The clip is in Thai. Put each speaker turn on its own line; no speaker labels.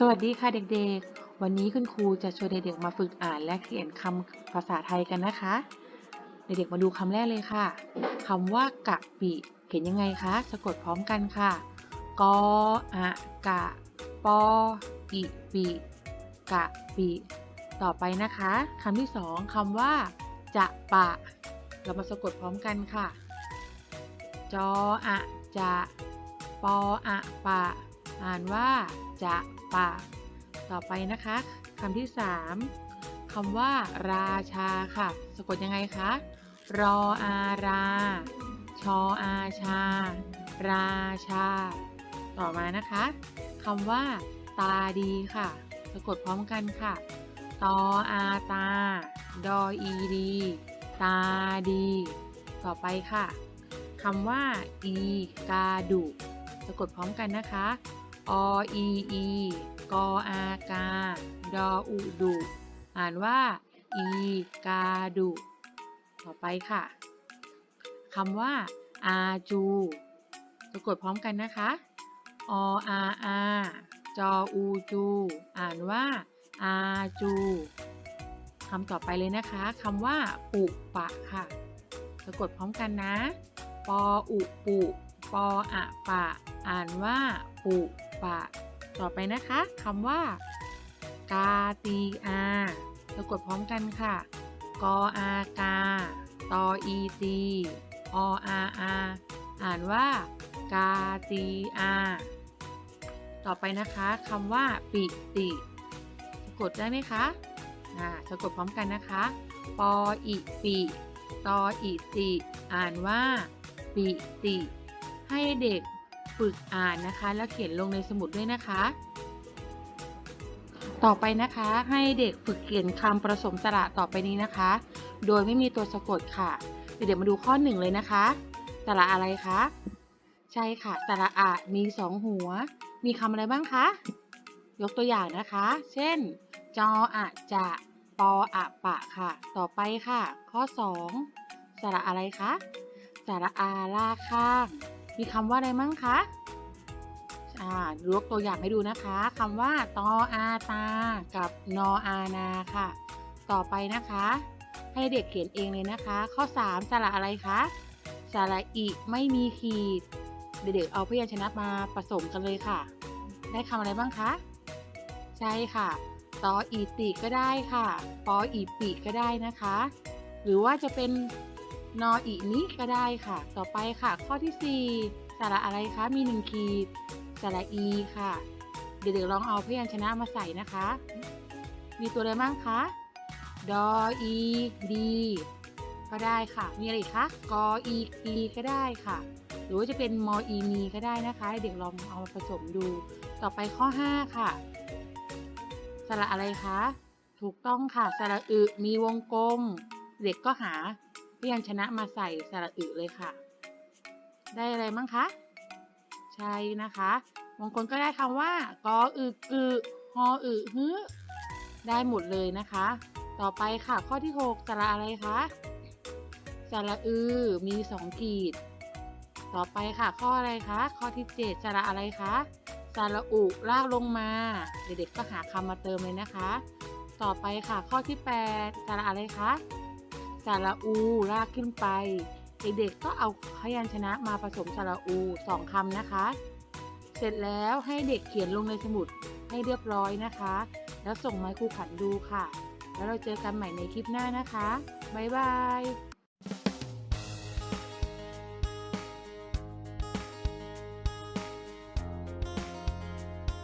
สวัสดีค่ะเด็กๆ วันนี้คุณครูจะชวนเด็กๆมาฝึกอ่านและเขียนคำภาษาไทยกันนะคะ เด็กๆมาดูคำแรกเลยค่ะคำว่ากะปิ เขียนยังไงคะ สะกดพร้อมกันค่ะ กออะกะ ปออิปิ กะปิ ต่อไปนะคะคำที่สองคำว่า จะปะ เรามาสะกดพร้อมกันค่ะ จออะจะ ปออะปะ อ่านว่าจะ ปะต่อไปนะคะคำที่สามคำว่า ราชาค่ะ สะกดยังไงคะ รออารา ชออาชา ราชา ต่อมานะคะคำว่า ตาดีค่ะ สะกดพร้อมกันค่ะ ตออาตา ดออีดี ตาดี ต่อไปค่ะคำว่า อีกาดุ สะกดพร้อมกันนะคะ ออีอีกออากา ดออุดุ อ่านว่า อีกาดุ ต่อไปค่ะคำว่า อาจูสะกดพร้อมกันนะคะ ออาอาจออูจู อ่านว่า อาจูคำต่อไปเลยนะคะคำว่า ปุปะค่ะ สะกดพร้อมกันนะ ปออุปุ ปออะปะ อ่านว่า ปุ ปะ ต่อไปนะคะคำว่า กาตีอาสะกดพร้อมกันค่ะ กออากา ตออีตีออาอาอ่านว่า กาตีอา ต่อไปนะคะคำว่า ปิติสะกดได้ไหมคะอ่าสะกดพร้อมกันนะคะ ปออิปิตออิติ อ่านว่า ปิติ ให้เด็ก ฝึกอ่านนะคะ แล้วเขียนลงในสมุดด้วยนะคะ ต่อไปนะคะให้เด็กฝึกเขียนคำผสมสระต่อไปนี้นะคะ โดยไม่มีตัวสะกดค่ะ เดี๋ยวมาดูข้อหนึ่งเลยนะคะ สระอะไรคะ ใช่ค่ะ สระอะมีสองหัว มีคำอะไรบ้างคะ ยกตัวอย่างนะคะ เช่น จออะจะปออะปะค่ะ ต่อไปค่ะ ข้อ 2 สระอะไรคะ สระอาล่าข้าง มีคำว่าอะไรมั่งคะ อ่ายกตัวอย่างให้ดูนะคะคำว่าตออาตา กับนออานาค่ะ ต่อไปนะคะ ให้เด็กเขียนเองเลยนะคะ ข้อ 3 สระอะไรคะสระอิไม่มีขีด เด็กๆเอาพยัญชนะมาผสมกันเลยค่ะ ได้คำอะไรบ้างคะใช่ค่ะตออีติก็ได้ค่ะ ปออีปิก็ได้นะคะ หรือว่าจะเป็นนออีนี้ก็ได้ค่ะ ต่อไปค่ะ ข้อที่ 4 สระอะไรคะมีหนึ่งขีด สระอีค่ะ เด็กๆลองเอาพยัญชนะมาใส่นะคะ มีตัวอะไรบ้างคะดออีดีก็ได้ค่ะ มีอะไรอีกคะกออีกีก็ได้ค่ะ หรือว่าจะเป็นมออีมีก็ได้นะคะ เด็กลองเอามาผสมดู ต่อไปข้อ 5 ค่ะ สระอะไรคะ ถูกต้องค่ะ สระอึ มีวงกลม เด็กก็หาพยัญชนะมาใส่สระอึเลยค่ะ ได้อะไรบ้างคะ ใช่นะคะบางคนก็ได้คำว่ากออึกึฮออึฮึได้หมดเลยนะคะ ต่อไปค่ะข้อที่ 6 สระอะไรคะสระอือมีสองขีด ต่อไปค่ะข้ออะไรคะข้อที่ 7 สระอะไรคะสระอุลากลงมา เด็กๆก็หาคำมาเติมเลยนะคะ ต่อไปค่ะข้อที่ 8 สระอะไรคะสระอูลากขึ้นไป เด็กๆก็เอาพยัญชนะมาผสมสระอูสองคำนะคะ เสร็จแล้วให้เด็กเขียนลงในสมุดให้เรียบร้อยนะคะ แล้วส่งมาครูขันดูค่ะ แล้วเราเจอกันใหม่ในคลิปหน้านะคะ บ๊ายบาย